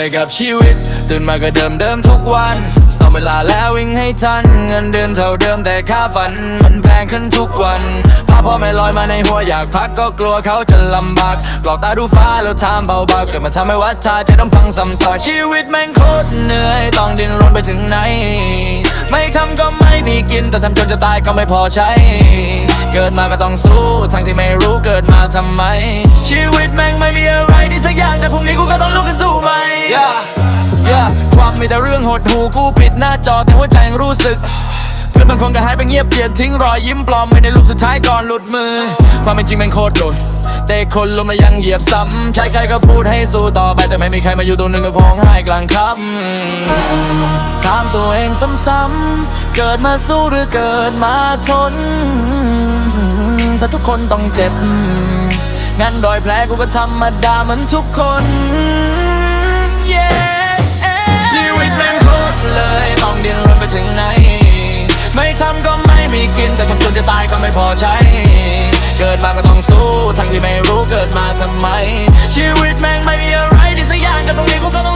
อยกับชีวิต ตื่นมาก็เดิมเดิมทุกวันต้องเวลาแล้ววิ่งให้ทัน เงินเดือนเท่าเดิมแต่ค่าฝัน มันแพงขึ้นทุกวัน ภาพพ่อแม่ลอยมาในหัวอยากพักก็กลัวเขาจะลำบากกรอกตาดูฟ้าแล้วถามเบาๆเกิดมาทำให้วัดทาจะต้องพังซ้ำซ้อนชีวิตแม่งโคตรเหนื่อยต้องดิ้นรนไปถึงไหน ไม่ทำก็ไม่มีกินแต่ทำจนจะตายก็ไม่พอใช้ เกิดมาก็ต้องสู้ทั้งที่ไม่รู้เกิดมาทำไม ชีวิตแม่งไม่มีอะไรดีสักอย่างแต่พรุ่งนี้กูก็ต้อง ดหูกูปิดหน้าจอแต่หัวใจยังรู้สึกเพื่อนบางคนก็หายไปเงียบเปลี่ยนทิ้งรอยยิ้มปลอมไว้ในรูปสุดท้ายก่อนหลุดมือ ความเป็นจริงม่งโคตรโดดแต่คนลมมายังเหยียบซ้ำใช้ใครก็พูดให้สู้ต่อไปแต่ไม่มีใครมาอยู่ตรงนึงก็พ้องไห้กลางค่ำถามตัวเองซ้ำๆเกิดมาสู้หรือเกิดมาทน ถ้าทุกคนต้องเจ็บงั้นรอยแผลกูก็ธรรมดาเหมือนทุกคน ตายก็ไม่พอใช้ เกิดมาก็ต้องสู้ ทั้งที่ไม่รู้เกิดมาทำไม ชีวิตแม่งไม่มีอะไรดีสักอย่างกับตรงนี้กูก็